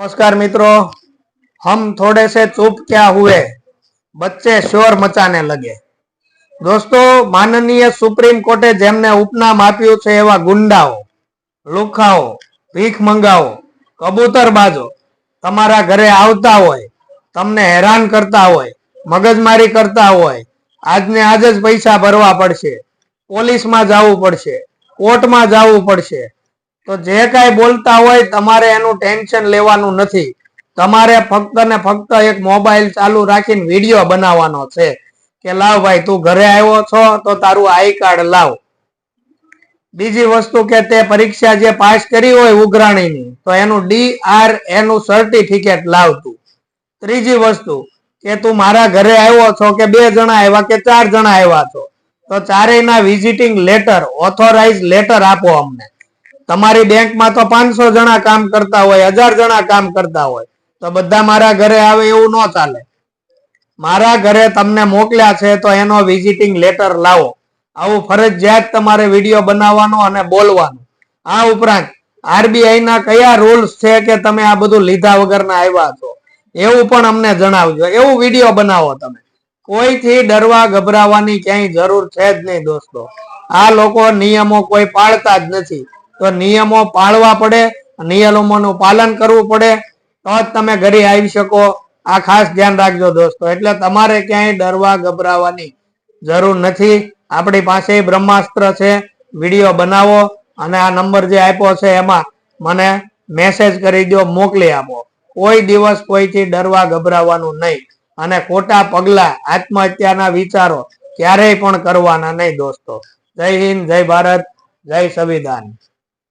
नमस्कार मित्रों हम थोड़े से चुप क्या हुए बच्चे शोर मचाने लगे દોસ્તો માનનીય સુપ્રીમ કોર્ટે જેમને ઉપનામ આપ્યું છે એવા ગુંડાઓ લુખાઓ ભીખ મંગાઓ કબૂતરબાજો તમારા ઘરે આવતા હોય તમને હેરાન કરતા હોય મગજમારી કરતા હોય આજને આજ જ પૈસા ભરવા પડશે પોલીસમાં જવું પડશે કોર્ટમાં જવું પડશે તો જે કાંઈ બોલતા હોય તમારે એનું ટેન્શન લેવાનું નથી. તમારે ફક્ત ને ફક્ત એક મોબાઈલ ચાલુ રાખીને વીડિયો બનાવવાનો છે. કે લાવ ભાઈ, તું ઘરે આવ્યો છો તો તારું આઈ કાર્ડ લાવ. બીજી વસ્તુ કે તે પરીક્ષા જે પાસ કરી હોય ઉઘરાણીની, તો એનું ડી આર એનું સર્ટિફિકેટ લાવતું ત્રીજી વસ્તુ કે તું મારા ઘરે આવ્યો છો કે બે જણા આવ્યા કે ચાર જણા આવ્યા છો, તો ચારેયના વિઝિટિંગ લેટર ઓથોરાઇઝ લેટર આપો અમને. તમારી બેંકમાં તો પાંચસો જણા કામ કરતા હોય, હજાર જણા કામ કરતા હોય. તો બધા મારા ઘરે આવે એવું ન ચાલે. મારા ઘરે તમને મોકલ્યા છે તો એનો વિઝિટિંગ લેટર લાવો. આવું ફરજિયાત તમારે વીડિયો બનાવવાનો અને બોલવાનો. આ ઉપરાંત આરબીઆઈ ના કયા રૂલ્સ છે કે તમે આ બધું લીધા વગરના આવ્યા છો? એવું પણ અમને જણાવજો. એવું વીડિયો બનાવો તમે. કોઈથી ડરવા ગભરાવાની ક્યાંય જરૂર છે જ નહીં દોસ્તો. આ લોકો નિયમો કોઈ પાળતા જ નથી. તો નિયમો પાળવા પડે, નિયમોનું પાલન કરવું પડે, તો જ તમે ઘરે આવી શકો. આ ખાસ ધ્યાન રાખજો દોસ્તો. એટલે તમારે ક્યાંય ડરવા ગભરાવાની જરૂર નથી. આપણી પાસે બ્રહ્માસ્ત્ર છે, વીડિયો બનાવો અને આ નંબર જે આપ્યો છે એમાં મને મેસેજ કરી દો મોકલી આપો. કોઈ દિવસ કોઈથી ડરવા ગભરાવાનું નહીં. અને ખોટા પગલા, આત્મહત્યાના વિચારો ક્યારેય પણ કરવાના નહીં દોસ્તો. જય હિન્દ, જય ભારત, જય સંવિધાન.